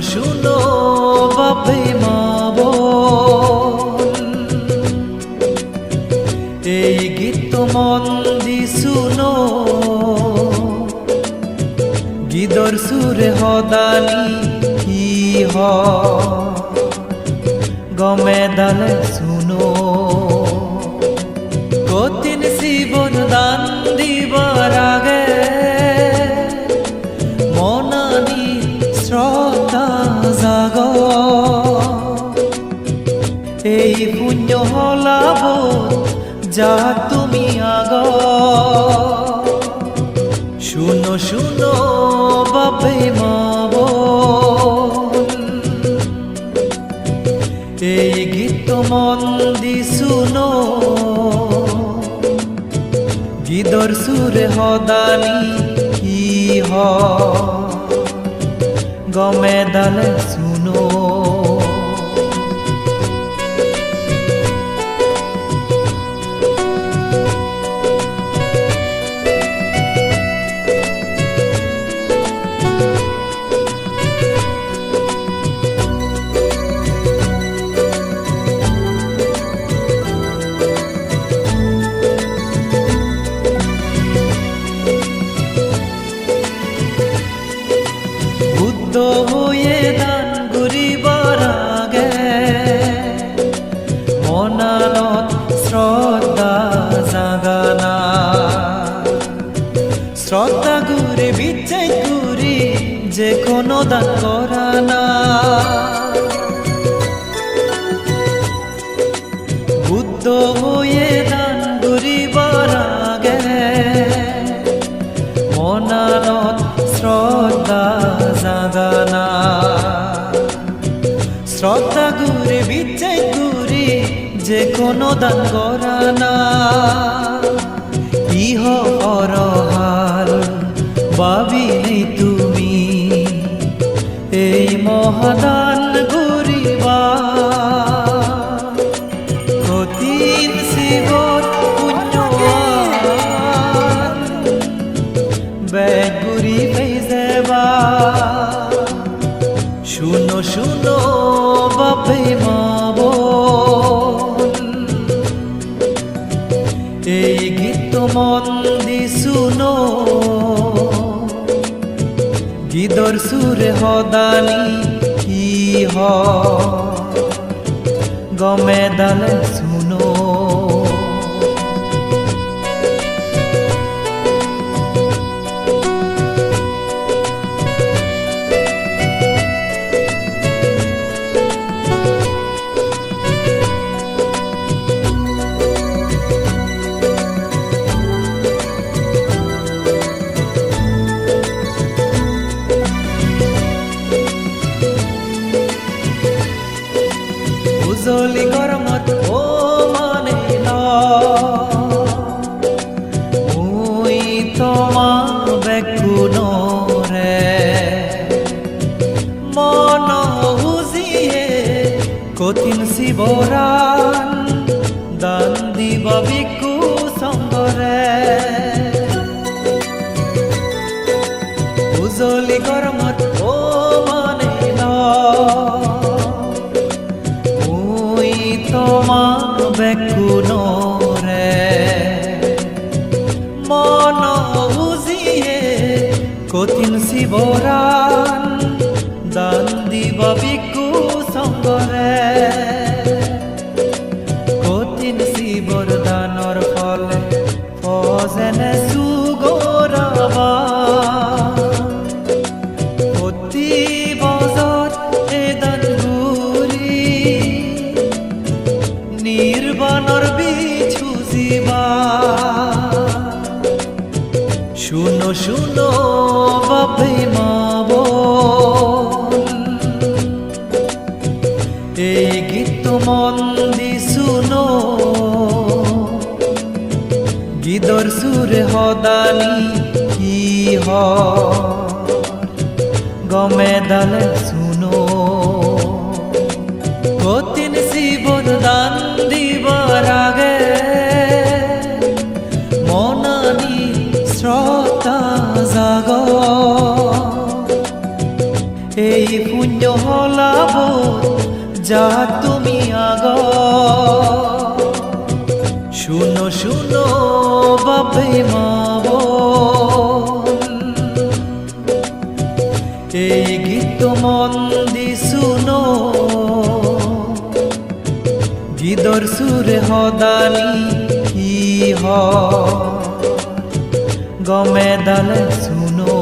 শুনো বাপে মা এই গীত মন দি শুনো গীদর সুরে হদানি কি হ? গমে দালে শুনো কতিন জীবন দান দিবার যা তুমি আগ। শুনো শুনো, বাপে মা বোন। এই গীত মন দি শুনো। গীদর সুরে হদানি কি হ গমে দালে যে কোনো দান করানা বুদ্ধ হয়ে দান করিবার আগে মনানত শ্রদ্ধা জাগানা শ্রদ্ধা গুরে বিচ্ছাই গুরি যে কোনো দান করানা ইহ অরহাল তুমি এই মহাদান গরিবা কঠিন শিবর পুণ্যবান। বেগুরি পেজেবা শুনো শুনো, বাপে মা বোন। এই গীত মন দি শুনো। গীদর সুরে হদানি কি হ? গমে দালে কঠিন শিবরান দান দিব বিকু সঙ্গরে। উজলি গরমত ও মানে মুই তোমার বেকুন রে মন বুঝিয়ে কঠিন শিবরান নির্বাণর বিছু জীবা। শুনো শুনো বাপে। গীদর সুরে হদানি কি হ গমে দালে শুনো। কঠিন জীবন দান দিবার আগে মনানি শ্রদ্ধা জাগ। এই পুণ্য হলাব যা তুমি আগ। শুনো শুনো বাবে মাব এই গীত মন দি শুনো। গীদর সুরে হদানি কি হ গমে দালে শুনো।